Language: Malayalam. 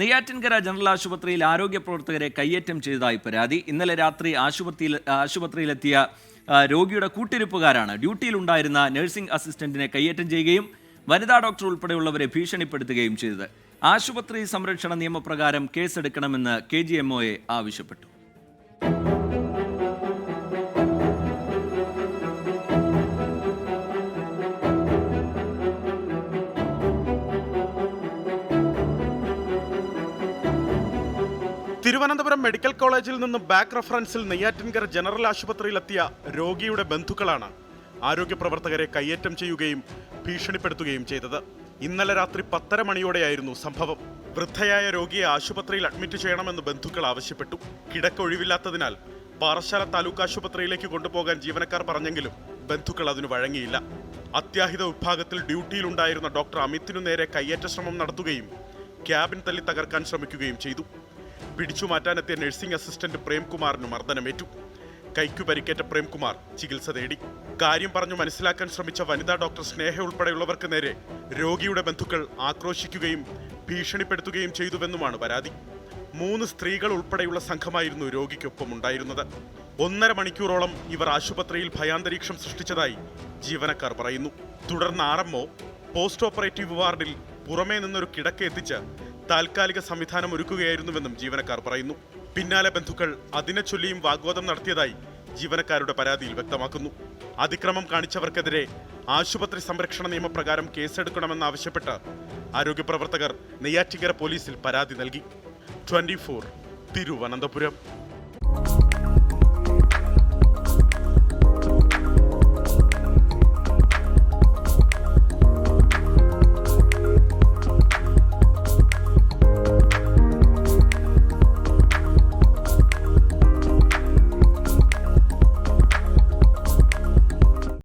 നെയ്യാറ്റിൻകര ജനറൽ ആശുപത്രിയിൽ ആരോഗ്യ പ്രവർത്തകരെ കയ്യേറ്റം ചെയ്തതായി പരാതി. ഇന്നലെ രാത്രി ആശുപത്രിയിൽ ആശുപത്രിയിലെത്തിയ രോഗിയുടെ കൂട്ടിരിപ്പുകാരാണ് ഡ്യൂട്ടിയിലുണ്ടായിരുന്ന നഴ്സിംഗ് അസിസ്റ്റന്റിനെ കയ്യേറ്റം ചെയ്യുകയും വനിതാ ഡോക്ടർ ഉൾപ്പെടെയുള്ളവരെ ഭീഷണിപ്പെടുത്തുകയും ചെയ്തത്. ആശുപത്രി സംരക്ഷണ നിയമപ്രകാരം കേസെടുക്കണമെന്ന് കെ ജി എം ആവശ്യപ്പെട്ടു. തിരുവനന്തപുരം മെഡിക്കൽ കോളേജിൽ നിന്ന് ബാക്ക് റഫറൻസിൽ നെയ്യാറ്റിൻകര ജനറൽ ആശുപത്രിയിലെത്തിയ രോഗിയുടെ ബന്ധുക്കളാണ് ആരോഗ്യ പ്രവർത്തകരെ കയ്യേറ്റം ചെയ്യുകയും ഭീഷണിപ്പെടുത്തുകയും ചെയ്തത്. ഇന്നലെ രാത്രി പത്തര മണിയോടെയായിരുന്നു സംഭവം. വൃദ്ധയായ രോഗിയെ ആശുപത്രിയിൽ അഡ്മിറ്റ് ചെയ്യണമെന്ന് ബന്ധുക്കൾ ആവശ്യപ്പെട്ടു. കിടക്കൊഴിവില്ലാത്തതിനാൽ പാറശാല താലൂക്ക് ആശുപത്രിയിലേക്ക് കൊണ്ടുപോകാൻ ജീവനക്കാർ പറഞ്ഞെങ്കിലും ബന്ധുക്കൾ അതിനു വഴങ്ങിയില്ല. അത്യാഹിത വിഭാഗത്തിൽ ഡ്യൂട്ടിയിലുണ്ടായിരുന്ന ഡോക്ടർ അമിത്തിനു നേരെ കയ്യേറ്റ ശ്രമം നടത്തുകയും ക്യാബിൻ തല്ലി തകർക്കാൻ ശ്രമിക്കുകയും ചെയ്തു. പിടിച്ചു മാറ്റാനെത്തിയ നഴ്സിംഗ് അസിസ്റ്റന്റ് പ്രേംകുമാറിന് മർദ്ദനമേറ്റു. കൈക്കു പരിക്കേറ്റ പ്രേംകുമാർ ചികിത്സ തേടി. കാര്യം പറഞ്ഞു മനസ്സിലാക്കാൻ ശ്രമിച്ച വനിതാ ഡോക്ടർ സ്നേഹ ഉൾപ്പെടെയുള്ളവർക്ക് നേരെ രോഗിയുടെ ബന്ധുക്കൾ ആക്രോശിക്കുകയും ഭീഷണിപ്പെടുത്തുകയും ചെയ്തുവെന്നുമാണ് പരാതി. മൂന്ന് സ്ത്രീകൾ ഉൾപ്പെടെയുള്ള സംഘമായിരുന്നു രോഗിക്കൊപ്പം ഉണ്ടായിരുന്നത് ഒന്നര മണിക്കൂറോളം ഇവർ ആശുപത്രിയിൽ ഭയാന്തരീക്ഷം സൃഷ്ടിച്ചതായി ജീവനക്കാർ പറയുന്നു. തുടർന്ന് ആർ എംഒ പോസ്റ്റ് ഓപ്പറേറ്റീവ് വാർഡിൽ പുറമേ നിന്നൊരു കിടക്ക എത്തിച്ച് താൽക്കാലിക സംവിധാനം ഒരുക്കുകയായിരുന്നുവെന്നും ജീവനക്കാർ പറയുന്നു. പിന്നാലെ ബന്ധുക്കൾ അതിനെ ചൊല്ലിയും വാഗ്വാദം നടത്തിയതായി ജീവനക്കാരുടെ പരാതിയിൽ വ്യക്തമാക്കുന്നു. അതിക്രമം കാണിച്ചവർക്കെതിരെ ആശുപത്രി സംരക്ഷണ നിയമപ്രകാരം കേസെടുക്കണമെന്നാവശ്യപ്പെട്ട് ആരോഗ്യ പ്രവർത്തകർ നെയ്യാറ്റിങ്കര പോലീസിൽ പരാതി നൽകി. ട്വന്റി തിരുവനന്തപുരം.